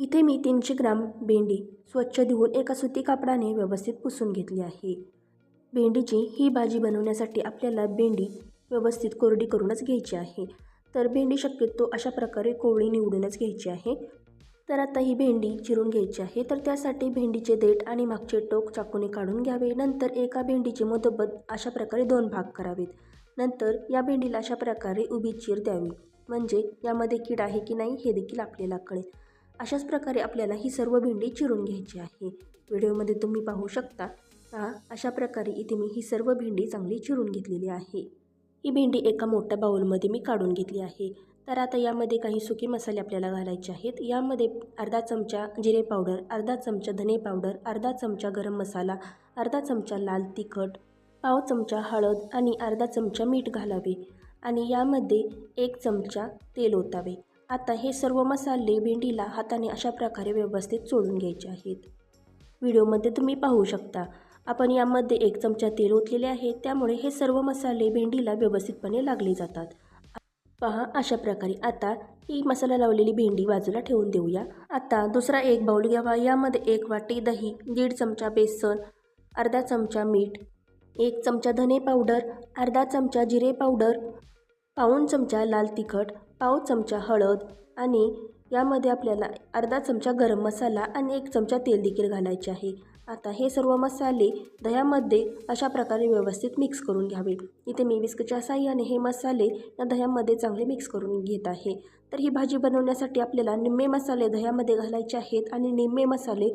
इथे मी तीनशे ग्राम भेंडी स्वच्छ धुवून एका सुती कापडाने व्यवस्थित पुसून घेतली आहे. भेंडीची ही भाजी बनवण्यासाठी आपल्याला भेंडी व्यवस्थित कोरडी करूनच घ्यायची आहे. तर भेंडी शक्यतो अशा प्रकारे कोवळी निवडूनच घ्यायची आहे. तर आता ही भेंडी चिरून घ्यायची आहे. तर त्यासाठी भेंडीचे देठ आणि मागचे टोक चाकूने काढून घ्यावे. नंतर एका भेंडीचे मोदोबत अशा प्रकारे दोन भाग करावेत. नंतर या भेंडीला अशा प्रकारे उभी चीर द्यावी. म्हणजे यामध्ये कीड आहे की नाही हे देखील आपल्याला कळेल. अशाच प्रकारे आपल्याला ही सर्व भेंडी चिरून घ्यायची आहे. व्हिडिओमध्ये तुम्ही पाहू शकता का? अशा प्रकारे इथे मी ही सर्व भेंडी चांगली चिरून घेतलेली आहे. ही भेंडी एका मोठ्या बाऊलमध्ये मी काढून घेतली आहे. तर आता यामध्ये काही सुके मसाले आपल्याला घालायचे आहेत. यामध्ये अर्धा चमचा जिरे पावडर अर्धा चमचा धने पावडर अर्धा चमचा गरम मसाला अर्धा चमचा लाल तिखट पाव चमचा हळद आणि अर्धा चमचा मीठ घालावे आणि यामध्ये एक चमचा तेल ओतावे. आता हे सर्व मसाले भेंडीला हाताने अशा प्रकारे व्यवस्थित चोळून घ्यायचे आहेत. व्हिडिओमध्ये तुम्ही पाहू शकता आपण यामध्ये एक चमचा तेल ओतलेले आहे त्यामुळे हे सर्व मसाले भेंडीला व्यवस्थितपणे लागले जातात. पहा अशा प्रकारे आता ही मसाला लावलेली भेंडी बाजूला ठेवून देऊया. आता दुसरा एक बाऊल घ्यावा यामध्ये एक वाटी दही दीड चमचा बेसन अर्धा चमचा मीठ एक चमचा धने पावडर अर्धा चमचा जिरे पावडर पाऊण चमचा लाल तिखट पाव चमचा हळद आणि यामध्ये आपल्याला अर्धा चमचा गरम मसाला आणि एक चमचा तेल देखील घालायचे आहे. आता हे सर्व मसाले दह्यामध्ये अशा प्रकारे व्यवस्थित मिक्स करून घ्यावे. इथे मी विस्कच्या साह्याने हे मसाले या दह्यामध्ये चांगले मिक्स करून घेत आहे. तर ही भाजी बनवण्यासाठी आपल्याला निम्मे मसाले दह्यामध्ये घालायचे आहेत आणि निम्मे मसाले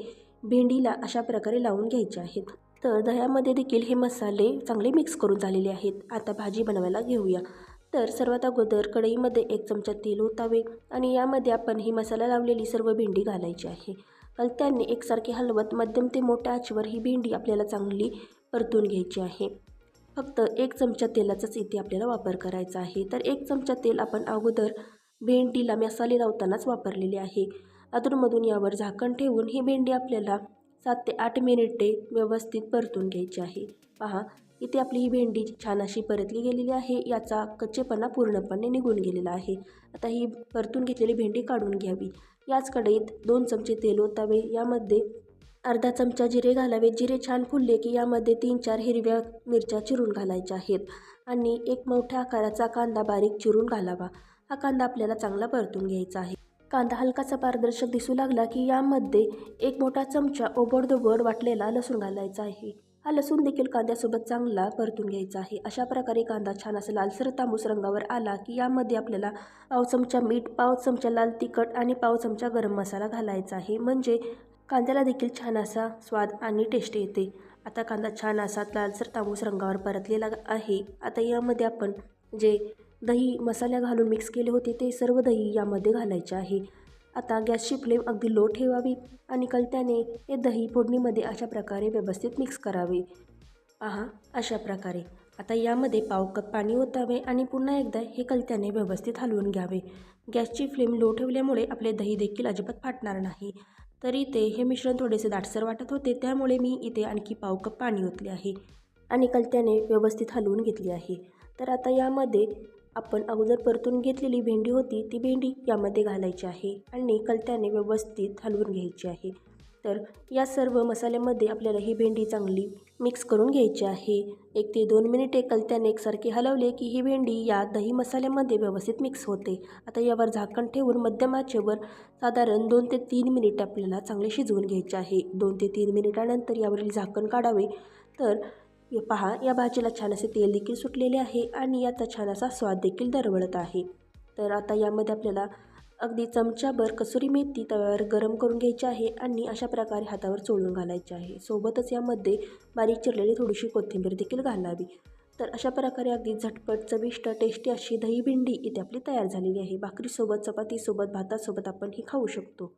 भेंडीला अशा प्रकारे लावून घ्यायचे आहेत. तर दह्यामध्ये देखील हे मसाले चांगले मिक्स करून झालेले आहेत. आता भाजी बनवायला घेऊया. तर सर्वात अगोदर कढईमध्ये एक चमचा तेल ओतावे आणि यामध्ये आपण ही मसाला लावलेली सर्व भेंडी घालायची आहे. हलत्याने एकसारखी हलवत मध्यम ते मोठ्या आचवर ही भेंडी आपल्याला चांगली परतून घ्यायची आहे. फक्त एक चमचा तेलाचाच इथे आपल्याला वापर करायचा आहे. तर एक चमचा तेल आपण अगोदर भेंडीला मसाले लावतानाच वापरलेले आहे. अधूनमधून यावर झाकण ठेवून ही भेंडी आपल्याला सात ते आठ मिनिटे व्यवस्थित परतून घ्यायची आहे. पहा इथे आपली ही भेंडी छान अशी परतली गेलेली आहे. याचा कच्चेपणा पूर्णपणे निघून गेलेला आहे. आता ही परतून घेतलेली भेंडी काढून घ्यावी. याच कढईत दोन चमचे तेल ओतावे. यामध्ये अर्धा चमचा जिरे घालावे. जिरे छान फुलले की यामध्ये तीन चार हिरव्या मिरच्या चिरून घालायच्या आहेत. आणि एक मोठ्या आकाराचा कांदा बारीक चिरून घालावा. हा कांदा आपल्याला चांगला परतून घ्यायचा आहे. कांदा हलकासा पारदर्शक दिसू लागला की यामध्ये एक मोठा चमचा ओबडदोबड वाटलेला लसूण घालायचा आहे. हा लसूण देखील कांद्यासोबत चांगला परतून घ्यायचा आहे. अशा प्रकारे कांदा छान असा लालसर तांबूस रंगावर आला की यामध्ये आपल्याला पाव चमचा मीठ पाव चमचा लाल तिखट आणि पाव चमचा गरम मसाला घालायचा आहे. म्हणजे कांद्याला देखील छान असा स्वाद आणि टेस्ट येते. आता कांदा छान असा लालसर तांबूस रंगावर परतलेला आहे. आता यामध्ये आपण जे दही मसाले घालून मिक्स केले होते ते सर्व दही यामध्ये घालायचे आहे. आता गॅसची फ्लेम अगदी लो ठेवावी आणि कलत्याने हे दही फोडणीमध्ये अशा प्रकारे व्यवस्थित मिक्स करावे. पहा अशा प्रकारे. आता यामध्ये पाव कप पाणी ओतावे आणि पुन्हा एकदा हे कलत्याने व्यवस्थित हलवून घ्यावे. गॅसची फ्लेम लो ठेवल्यामुळे आपले दही देखील अजिबात फाटणार नाही. तरी ते हे मिश्रण थोडेसे दाटसर वाटत होते त्यामुळे मी इथे आणखी पाव कप पाणी ओतले आहे आणि कलत्याने व्यवस्थित हलवून घेतली आहे. तर आता यामध्ये आपण अगोदर परतून घेतलेली भेंडी होती ती भेंडी यामध्ये घालायची आहे आणि कलत्याने व्यवस्थित हलवून घ्यायची आहे. तर या सर्व मसाल्यामध्ये आपल्याला ही भेंडी चांगली मिक्स करून घ्यायची आहे. एक ते दोन मिनिटे कलत्याने एकसारखे हलवले की ही भेंडी या दही मसाल्यामध्ये व्यवस्थित मिक्स होते. आता यावर झाकण ठेवून मध्यम आचेवर साधारण दोन ते तीन मिनिट आपल्याला चांगले शिजवून घ्यायचे आहे. दोन ते तीन मिनिटानंतर यावरील झाकण काढावे. तर हे पहा या भाजीला छान असे तेल देखील सुटलेले आहे आणि याचा छान असा स्वाद देखील दरवळत आहे. तर आता यामध्ये आपल्याला अगदी चमच्याभर कसुरी मेथी तव्यावर गरम करून घ्यायची आहे आणि अशा प्रकारे हातावर चोळून घालायची आहे. सोबतच यामध्ये बारीक चिरलेली थोडीशी कोथिंबीर देखील घालावी. तर अशा प्रकारे अगदी झटपट चविष्ट टेस्टी अशी दही भेंडी इथे आपली तयार झालेली आहे. भाकरीसोबत चपातीसोबत भातासोबत आपण ही खाऊ शकतो.